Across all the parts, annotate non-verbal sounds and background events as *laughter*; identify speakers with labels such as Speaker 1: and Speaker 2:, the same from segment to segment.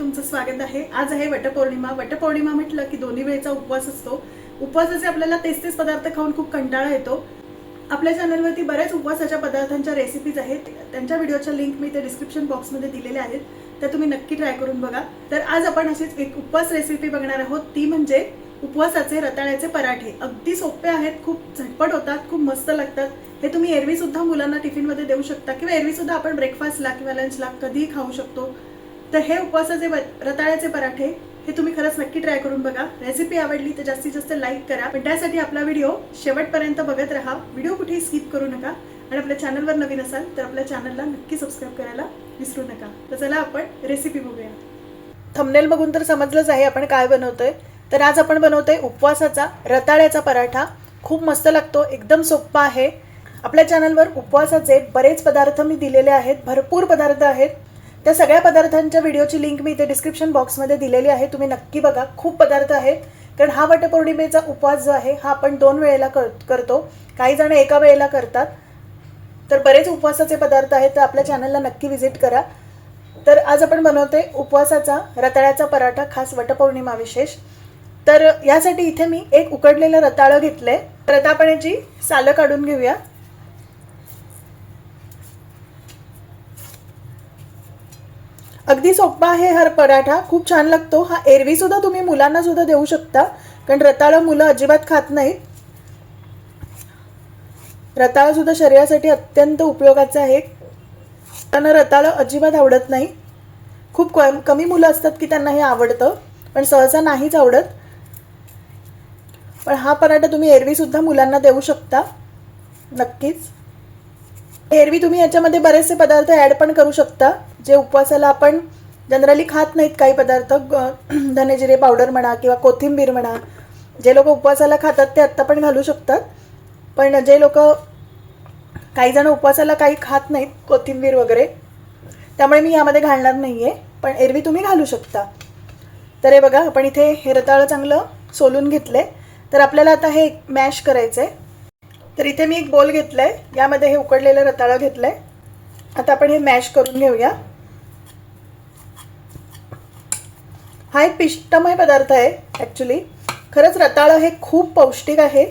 Speaker 1: तुमचं स्वागत आहे. आज आहे वटपौर्णिमा. वटपौर्णिमा म्हटलं की दोन्ही वेळेचा उपवास असतो. उपवासाचे आपल्याला तेच तेच पदार्थ खाऊन खूप कंटाळा येतो. आपल्या चॅनलवरती बऱ्याच उपवासाच्या पदार्थांच्या रेसिपीज आहेत. त्यांच्या व्हिडिओच्या लिंक मी ते डिस्क्रिप्शन बॉक्समध्ये दिलेल्या आहेत. त्या तुम्ही नक्की ट्राय करून बघा. तर आज आपण अशीच एक उपवास रेसिपी बघणार आहोत. ती म्हणजे उपवासाचे रताळ्याचे पराठे. अगदी सोपे आहेत. खूप झटपट होतात. खूप मस्त लागतात. हे तुम्ही एरवी सुद्धा मुलांना टिफिनमध्ये देऊ शकता किंवा एरवी सुद्धा आपण ब्रेकफास्टला किंवा लंचला कधीही खाऊ शकतो. तर हे उपवासाचे व- रताळ्याचे पराठे हे तुम्ही खरंच नक्की ट्राय करून बघा. रेसिपी आवडली तर जास्तीत जास्त लाईक करा. पण त्यासाठी आपला व्हिडिओ शेवटपर्यंत बघत राहा. व्हिडिओ कुठेही स्किप करू नका. आणि आपल्या चॅनलवर नवीन असाल तर आपल्या चॅनलला नक्की सबस्क्राईब करायला विसरू नका. तर चला आपण रेसिपी बघूया. थमनेल बघून तर समजलंच आहे आपण काय बनवतोय. तर आज आपण बनवतोय उपवासाचा रताळ्याचा पराठा. खूप मस्त लागतो एकदम सोप्पा आहे. आपल्या चॅनलवर उपवासाचे बरेच पदार्थ मी दिलेले आहेत. भरपूर पदार्थ आहेत. त्या सगळ्या पदार्थांच्या व्हिडिओची लिंक मी इथे डिस्क्रिप्शन बॉक्समध्ये दिलेली आहे. तुम्ही नक्की बघा. खूप पदार्थ आहेत. कारण हा वटपौर्णिमेचा उपवास जो आहे हा आपण दोन वेळेला कर करतो. काही जण एका वेळेला करतात. तर बरेच उपवासाचे पदार्थ आहेत. तर आपल्या चॅनलला नक्की व्हिजिट करा. तर आज आपण बनवते उपवासाचा रताळ्याचा पराठा खास वटपौर्णिमा विशेष. तर यासाठी इथे मी एक उकडलेलं रताळं घेतलंय. आहे आता सालं काढून घेऊया. अगदी सोपा आहे हर पराठा. खूप छान लागतो. हा एरवी सुद्धा तुम्ही मुलांना सुद्धा देऊ शकता. कारण रताळं मुलं अजिबात खात नाहीत. रताळं सुद्धा शरीरासाठी अत्यंत उपयोगाचं आहे. त्यांना रताळं अजिबात आवडत नाही. खूप कमी मुलं असतात की त्यांना हे आवडतं. पण सहसा नाहीच आवडत. पण हा पराठा तुम्ही एरवी सुद्धा मुलांना देऊ शकता. नक्कीच. एरवी तुम्ही याच्यामध्ये बरेचसे पदार्थ ॲड पण करू शकता. जे उपवासाला आपण जनरली खात नाहीत काही पदार्थ ग- *clears throat* धनेजिरे पावडर म्हणा किंवा कोथिंबीर म्हणा जे लोक उपवासाला खातात ते आत्ता पण घालू शकतात. पण जे लोक काही जण उपवासाला काही खात नाहीत कोथिंबीर वगैरे त्यामुळे मी यामध्ये घालणार नाही आहे पण एरवी तुम्ही घालू शकता. तर हे बघा आपण इथे हे रताळं चांगलं सोलून घेतले तर आपल्याला आता हे मॅश करायचं आहे तर इथे मी एक बोल घेतलं आहे यामध्ये हे उकडलेलं रताळं घेतलं आहे आता आपण हे मॅश करून घेऊया. हा एक पिष्टमय पदार्थ आहे ॲक्च्युली खरंच रताळं हे खूप पौष्टिक आहे.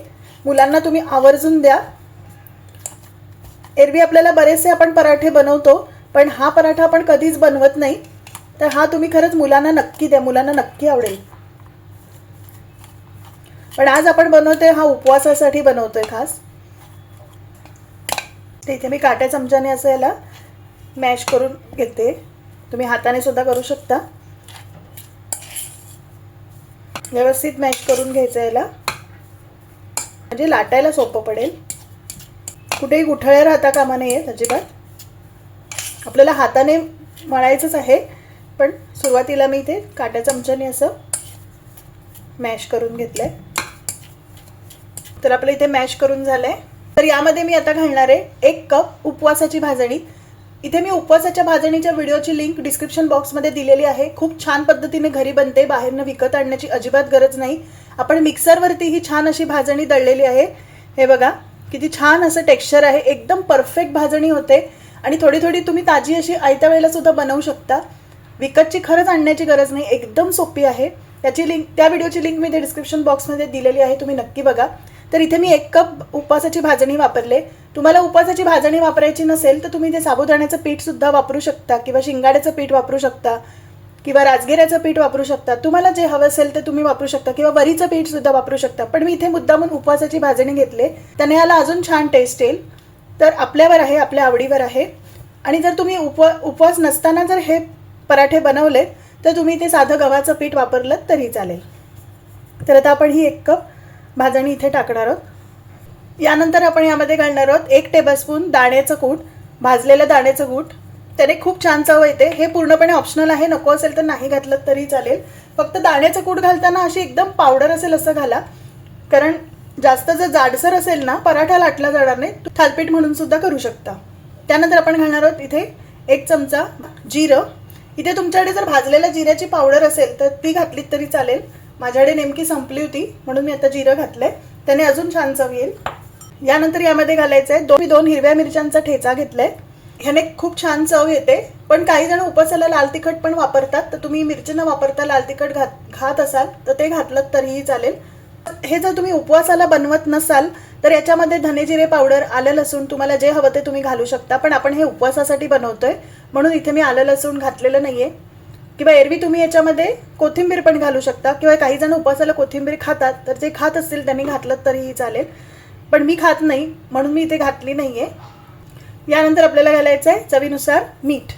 Speaker 1: मुलांना तुम्ही आवर्जून द्या. एरवी आपल्याला बरेचसे आपण पराठे बनवतो पण हा पराठा आपण कधीच बनवत नाही. तर हा तुम्ही खरंच मुलांना नक्की द्या मुलांना नक्की आवडेल. पण आज आपण बनवतोय हा उपवासासाठी बनवतोय खास. तिथे इथे मी काट्या चमच्याने असं याला मॅश करून घेते. तुम्ही हाताने सुद्धा करू शकता. व्यवस्थित मॅश करून घ्यायचं याला. म्हणजे लाटायला सोपं पडेल. कुठेही गुठळ्या राहता कामा नाही आहेत अजिबात. आपल्याला हाताने मळायचंच आहे पण सुरुवातीला मी इथे काट्या चमच्याने असं मॅश करून घेतलं आहे तर आपलं इथे मॅश करून झालं आहे तर यामध्ये मी आता घालणार आहे एक कप उपवासाची भाजणी. इथे मी उपवासाच्या भाजणीच्या व्हिडिओची लिंक डिस्क्रिप्शन बॉक्समध्ये दिलेली आहे. खूप छान पद्धतीने घरी बनते बाहेरनं विकत आणण्याची अजिबात गरज नाही. आपण मिक्सरवरती ही छान अशी भाजणी दळलेली आहे. हे बघा किती छान असं टेक्स्चर आहे. एकदम परफेक्ट भाजणी होते. आणि थोडी थोडी तुम्ही ताजी अशी आयत्या वेळेला सुद्धा बनवू शकता. विकतची खरंच आणण्याची गरज नाही. एकदम सोपी आहे. त्याची लिंक त्या व्हिडिओची लिंक मी ते डिस्क्रिप्शन बॉक्समध्ये दिलेली आहे. तुम्ही नक्की बघा. तर इथे मी एक कप उपवासाची भाजणी वापरले. तुम्हाला उपवासाची भाजणी वापरायची नसेल तर तुम्ही ते साबुदाण्याचं पीठसुद्धा वापरू शकता किंवा शिंगाड्याचं पीठ वापरू शकता किंवा राजगिऱ्याचं पीठ वापरू शकता. तुम्हाला जे हवं असेल ते तुम्ही वापरू शकता किंवा वरीचं पीठसुद्धा वापरू शकता. पण मी इथे मुद्दामून उपवासाची भाजणी घेतले. त्याने याला अजून छान टेस्ट येईल. तर आपल्यावर आहे आपल्या आवडीवर आहे. आणि जर तुम्ही उप उपवास नसताना जर हे पराठे बनवले तर तुम्ही ते साधं गव्हाचं पीठ वापरलं तरी चालेल. तर आता आपण ही एक कप भाजणी इथे टाकणार आहोत. यानंतर आपण यामध्ये घालणार आहोत एक टेबलस्पून दाण्याचं कूट भाजलेलं दाण्याचं कूट. त्याने खूप छान चव येते. हे पूर्णपणे ऑप्शनल आहे. नको असेल तर नाही घातलं तरी चालेल. फक्त दाण्याचं कूट घालताना अशी एकदम पावडर असेल असं घाला. कारण जास्त जर जाडसर असेल ना पराठा लाटला जाणार नाही. थालपीठ म्हणून सुद्धा करू शकता. त्यानंतर आपण घालणार आहोत इथे एक चमचा जिरं. इथे तुमच्याकडे जर भाजलेल्या जिऱ्याची पावडर असेल तर ती घातलीत तरी चालेल. माझ्याकडे नेमकी संपली होती म्हणून मी आता जिरं घातलंय. त्याने अजून छान चव येईल. यानंतर यामध्ये घालायचं आहे दोन दोन हिरव्या मिरच्यांचा ठेचा घेतलाय. ह्याने खूप छान चव येते. पण काही जण उपवासाला लाल तिखट पण वापरतात. तर तुम्ही मिरची न वापरता लाल तिखट घात घात असाल तर ते घातलं तरीही चालेल. हे जर तुम्ही उपवासाला बनवत नसाल तर याच्यामध्ये धने जिरे पावडर आलं लसूण तुम्हाला जे हवं ते तुम्ही घालू शकता. पण आपण हे उपवासासाठी बनवतोय म्हणून इथे मी आलं लसूण घातलेलं नाहीये. किंवा एरवी तुम्ही याच्यामध्ये कोथिंबीर पण घालू शकता किंवा काही जण उपवासाला कोथिंबीर खातात तर जे खात असतील त्यांनी घातलं तरीही चालेल. पण मी खात नाही म्हणून मी इथे घातली नाहीये. यानंतर आपल्याला घालायचं आहे चवीनुसार मीठ.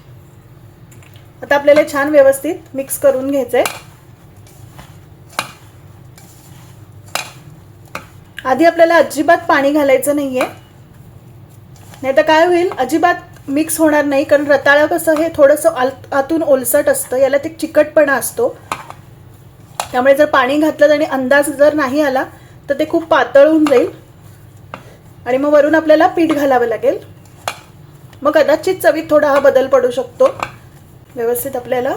Speaker 1: आता आपल्याला छान व्यवस्थित मिक्स करून घ्यायचं आहे आधी आपल्याला अजिबात पाणी घालायचं नाहीये. नाही तर काय होईल? अजिबात मिक्स होणार नाही कारण रताळं कसं हे थोडंसं आल आतून ओलसट असतं याला ते चिकटपणा असतो. त्यामुळे जर पाणी घातलं आणि अंदाज जर नाही आला तर ते खूप पातळ होऊन जाईल. आणि मग वरून आपल्याला पीठ घालावं लागेल. मग कदाचित चवीत थोडा हा बदल पडू शकतो. व्यवस्थित आपल्याला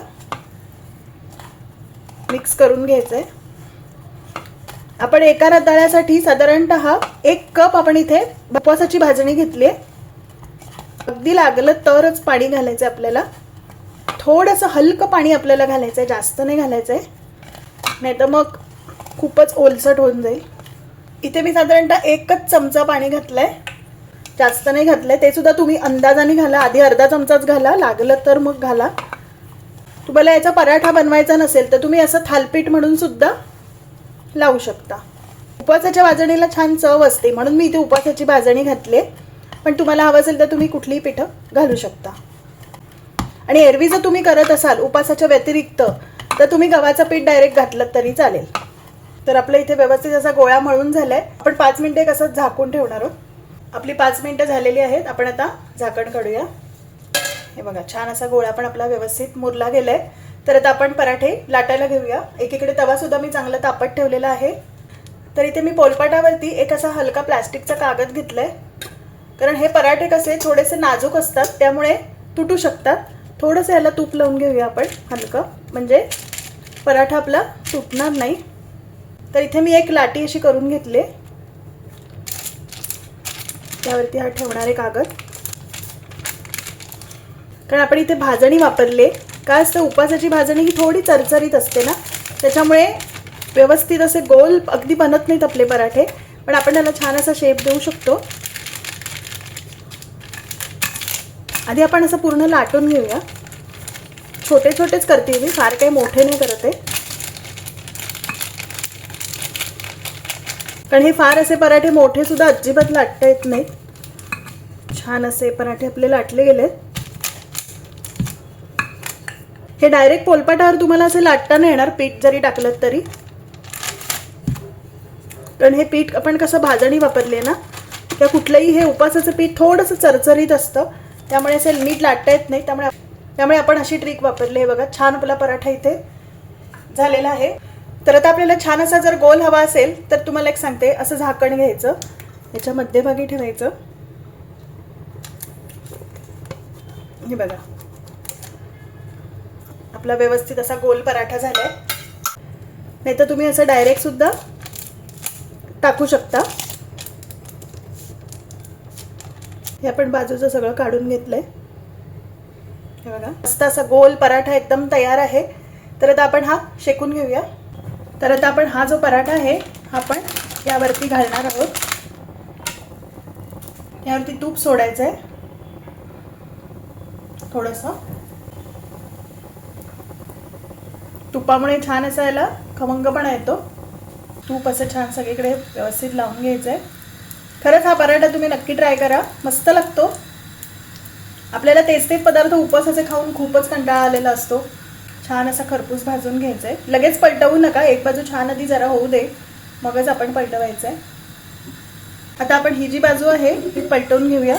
Speaker 1: मिक्स करून घ्यायचं आहे आपण एका रताळ्यासाठी साधारणतः एक कप आपण इथे उपवासाची भाजणी घेतली आहे. अगदी लागलं तरच पाणी घालायचं आहे आपल्याला. थोडंसं हलकं पाणी आपल्याला घालायचं आहे जास्त नाही घालायचं आहे नाही तर मग खूपच ओलसट होऊन जाईल. इथे मी साधारणतः एकच चमचा पाणी घातलं आहे जास्त नाही घातलं आहे ते सुद्धा तुम्ही अंदाजाने घाला. आधी अर्धा चमचाच घाला. लागलं तर मग घाला. तुम्हाला याचा पराठा बनवायचा नसेल तर तुम्ही असं थालपीठ म्हणून सुद्धा लावू शकता. उपवासाच्या भाजणीला छान चव असते. म्हणून मी इथे उपवासाची भाजणी घातली आहे पण तुम्हाला हवं असेल तर तुम्ही कुठलीही पिठं घालू शकता. आणि एरवी जर तुम्ही करत असाल उपासाच्या व्यतिरिक्त तर तुम्ही गव्हाचं पीठ डायरेक्ट घातलं तरी चालेल. तर आपलं इथे व्यवस्थित असा गोळा मळून झालाय. आपण पाच मिनिटे कसं झाकून ठेवणार आहोत. आपली पाच मिनिटं झालेली आहेत. आपण आता झाकण काढूया. हे बघा छान असा गोळा पण आपला व्यवस्थित मुरला गेलाय. तर आता आपण पराठे लाटायला घेऊया. एकीकडे तवा सुद्धा मी चांगला तापत ठेवलेला आहे. तर इथे मी पोलपाटावरती एक असा हलका प्लास्टिकचा कागद घेतलाय. कारण हे पराठे कसे थोडेसे नाजूक असतात त्यामुळे तुटू शकतात. थोडंसं याला तूप लावून घेऊया आपण हलकं. म्हणजे पराठा आपला तुटणार नाही. तर इथे मी एक लाटी अशी करून घेतली. त्यावरती हा ठेवणारे कागद कारण आपण इथे भाजणी वापरले. काय असतं उपासाची भाजणी ही थोडी चरचरीत असते ना. त्याच्यामुळे व्यवस्थित असे गोल अगदी बनत नाहीत आपले पराठे. पण आपण त्याला छान असा शेप देऊ शकतो. आधी आपण असं पूर्ण लाटून घेऊया. छोटे छोटेच करते मी फार काही मोठे नाही करत आहे. कारण हे फार असे पराठे मोठे सुद्धा अजिबात लाटता येत नाहीत. छान असे पराठे आपले लाटले गेले. हे डायरेक्ट पोलपाटावर तुम्हाला असे लाटता नाही येणार पीठ जरी टाकलं तरी. कारण हे पीठ आपण कसं भाजणी वापरली आहे ना किंवा कुठलंही हे उपासाचं पीठ थोडंसं चरचरीत असतं त्यामुळे असे नीट लाटता येत नाही. त्यामुळे त्यामुळे आपण अशी ट्रिक वापरली आहे बघा. छान आपला पराठा इथे झालेला आहे. तर आता आपल्याला छान असा जर गोल हवा असेल तर तुम्हाला एक सांगते. असं झाकण घ्यायचं. याच्या मध्यभागी ठेवायचं. हे बघा. आपला व्यवस्थित असा गोल पराठा झालाय. नाही तर तुम्ही असं डायरेक्ट सुद्धा टाकू शकता. हे आपण बाजूचं सगळं काढून घेतलंय. हे बघा. मस्त असा गोल पराठा एकदम तयार आहे. तर आता आपण हा शेकून घेऊया. तर आता आपण हा जो पराठा आहे हा आपण यावरती घालणार आहोत. यावरती तूप सोडायचं आहे थोडंसं. तुपामुळे छान असा याला खमंगपणा येतो. तूप असं छान सगळीकडे व्यवस्थित लावून घ्यायचं आहे खरंच हा पराठा तुम्ही नक्की ट्राय करा. मस्त लागतो. आपल्याला तेच तेच पदार्थ उपवासाचे खाऊन खूपच कंटाळा आलेला असतो. छान असा खरपूस भाजून घ्यायचा आहे लगेच पलटवू नका. एक बाजू छान आधी जरा होऊ दे. मगच आपण पलटवायचं आहे आता आपण ही जी बाजू आहे ही पलटवून घेऊया.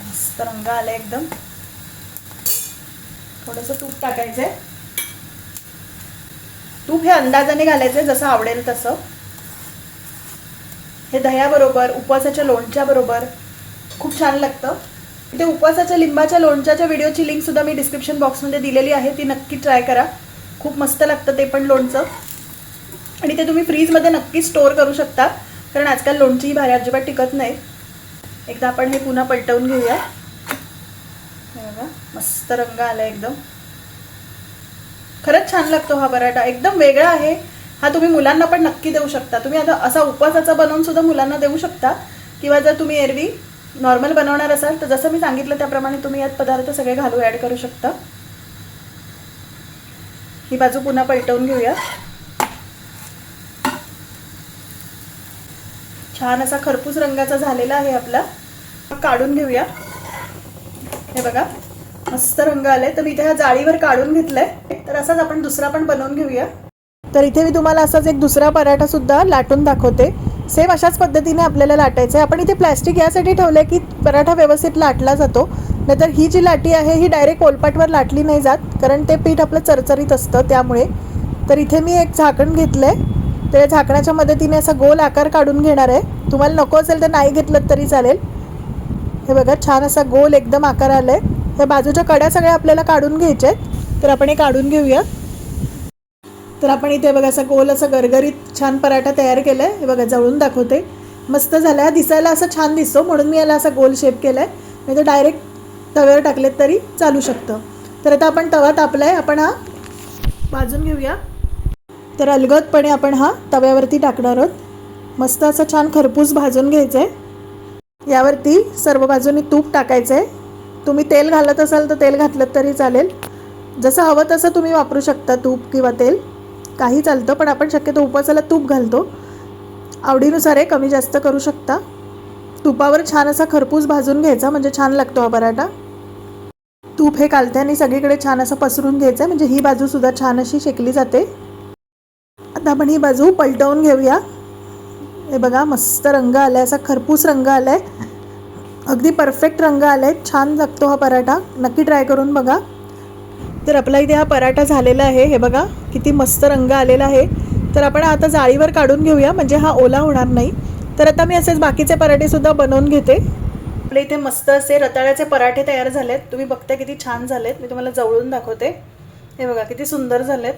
Speaker 1: मस्त रंग आला एकदम. थोडंसं तूप टाकायचं आहे तूप हे अंदाजाने घालायचं जसं आवडेल तसं. हे दह्याबरोबर उपवासाच्या लोणच्याबरोबर खूप छान लागतं. इथे उपवासाच्या लिंबाच्या लोणच्याच्या व्हिडिओची लिंक सुद्धा मी डिस्क्रिप्शन बॉक्समध्ये दिलेली आहे ती नक्की ट्राय करा. खूप मस्त लागतं ते पण लोणचं. आणि ते तुम्ही फ्रीजमध्ये नक्की स्टोअर करू शकता कारण आजकाल लोणची ही अजिबात टिकत नाही. एकदा आपण हे पुन्हा पलटवून घेऊया. बघा मस्त रंग आला एकदम. खरंच छान लागतो हा पराठा एकदम वेगळा आहे. हा तुम्ही मुलांना पण नक्की देऊ शकता. तुम्ही आता असा उपवासाचा बनवून सुद्धा मुलांना देऊ शकता. किंवा जर तुम्ही एरवी नॉर्मल बनवणार असाल तर जसं मी सांगितलं त्याप्रमाणे तुम्ही यात पदार्थ सगळे घालू ॲड करू शकता. ही बाजू पुन्हा पलटवून घेऊया. छान असा खरपूस रंगाचा झालेला आहे आपला. काढून घेऊया. हे बघा मस्त रंग आले तर मी इथे ह्या जाळीवर काढून घेतलंय. तर असाच आपण दुसरा पण बनवून घेऊया. तर इथे मी तुम्हाला असाच एक दुसरा पराठा सुद्धा लाटून दाखवते. सेम अशाच पद्धतीने आपल्याला लाटायचं आहे. आपण इथे प्लॅस्टिक यासाठी ठेवलं आहे की पराठा व्यवस्थित लाटला जातो. नाहीतर ही जी लाटी आहे ही डायरेक्ट ओलपाटवर लाटली नाही जात कारण ते पीठ आपलं चरचरीत असतं त्यामुळे. तर इथे मी एक झाकण घेतलंय. तर या झाकणाच्या मदतीने असा गोल आकार काढून घेणार आहे. तुम्हाला नको असेल तर नाही घेतलं तरी चालेल. हे बघा छान असा गोल एकदम आकार आला आहे ह्या बाजूच्या कड्या सगळ्या आपल्याला काढून घ्यायच्या आहेत. तर आपण हे काढून घेऊया. तर आपण इथे बघा असा गोल असा गरगरीत छान पराठा तयार केला आहे हे बघा जवळून दाखवते. मस्त झाला. आहे दिसायला असं छान दिसतो म्हणून मी याला असा गोल शेप केला आहे नाही तर डायरेक्ट तव्यावर टाकलेत तरी चालू शकतं. तर आता आपण तवा तापला आहे आपण हा भाजून घेऊया. तर अलगदपणे आपण हा तव्यावरती टाकणार आहोत. मस्त असं छान खरपूस भाजून घ्यायचं आहे यावरती सर्व बाजूनी तूप टाकायचं आहे तुम्ही तेल घालत असाल तर तेल घातलं तरी चालेल. जसं हवं तसं तुम्ही वापरू शकता तूप किंवा तेल. काही चालतं पण आपण शक्यतो उपवासाला तूप घालतो. आवडीनुसार आहे कमी जास्त करू शकता. तुपावर छान असा खरपूस भाजून घ्यायचा म्हणजे छान लागतो हा पराठा. तूप हे कालत्याने सगळीकडे छान असं पसरून घ्यायचं आहे म्हणजे ही बाजूसुद्धा छान अशी शेकली जाते. आता आपण ही बाजू पलटवून घेऊया. हे बघा मस्त रंग आला आहे असा खरपूस रंग आला आहे अगदी परफेक्ट रंग आला आहे छान लागतो हा पराठा. नक्की ट्राय करून बघा. तर आपला इथे हा पराठा झालेला आहे. हे बघा किती मस्त रंग आलेला आहे. तर आपण आता जाळीवर काढून घेऊया म्हणजे हा ओला होणार नाही. तर आता मी असेच बाकीचे पराठेसुद्धा बनवून घेते. आपल्या इथे मस्त असे रताळ्याचे पराठे तयार झालेत. तुम्ही बघता किती छान झालेत. मी तुम्हाला जवळून दाखवते. हे बघा किती सुंदर झालेत.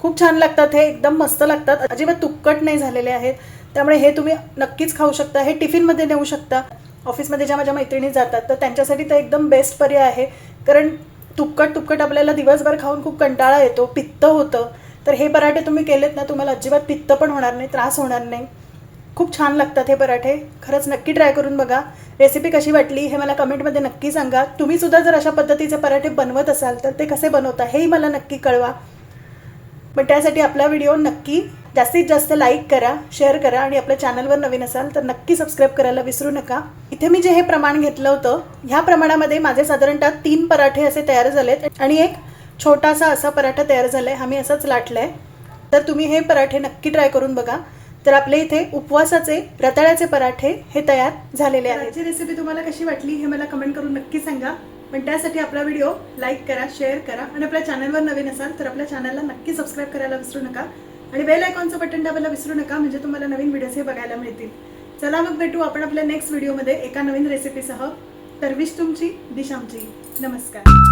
Speaker 1: खूप छान लागतात हे एकदम मस्त लागतात. अजिबात तुक्कट नाही झालेले आहेत. त्यामुळे हे तुम्ही नक्कीच खाऊ शकता. हे टिफिनमध्ये नेऊ शकता. ऑफिसमध्ये ज्या माझ्या मैत्रिणी जातात तर त्यांच्यासाठी तर एकदम बेस्ट पर्याय आहे. कारण तुपकट तुपकट आपल्याला दिवसभर खाऊन खूप कंटाळा येतो पित्त होतं. तर हे पराठे तुम्ही केलेत ना तुम्हाला अजिबात पित्त पण होणार नाही त्रास होणार नाही. खूप छान लागतात हे पराठे. खरंच नक्की ट्राय करून बघा. रेसिपी कशी वाटली हे मला कमेंटमध्ये नक्की सांगा. तुम्हीसुद्धा जर अशा पद्धतीचे पराठे बनवत असाल तर ते कसे बनवता हेही मला नक्की कळवा. पण त्यासाठी आपला व्हिडिओ नक्की जास्तीत जास्त लाईक करा शेअर करा आणि आपल्या चॅनलवर नवीन असाल तर नक्की सबस्क्राईब करायला विसरू नका. इथे मी जे हे प्रमाण घेतलं होतं ह्या प्रमाणामध्ये माझे साधारणतः तीन पराठे असे तयार झालेत आणि एक छोटासा असा पराठा तयार झालाय हा मी असाच लाटलाय. तर तुम्ही हे पराठे नक्की ट्राय करून बघा. तर आपल्या इथे उपवासाचे रताळ्याचे पराठे हे तयार झालेले आहेत. याची रेसिपी तुम्हाला कशी वाटली हे मला कमेंट करून नक्की सांगा. पण त्यासाठी आपला व्हिडिओ लाईक करा शेअर करा आणि आपल्या चॅनलवर नवीन असाल तर आपल्या चॅनलला नक्की सबस्क्राईब करायला विसरू नका. आणि बेल आयकॉनचं बटन दाबायला विसरू नका म्हणजे तुम्हाला नवीन व्हिडिओज हे बघायला मिळतील. चला मग भेटू आपण आपल्या नेक्स्ट व्हिडिओमध्ये एका नवीन रेसिपीसह तर विश तुमची दिशामची. नमस्कार.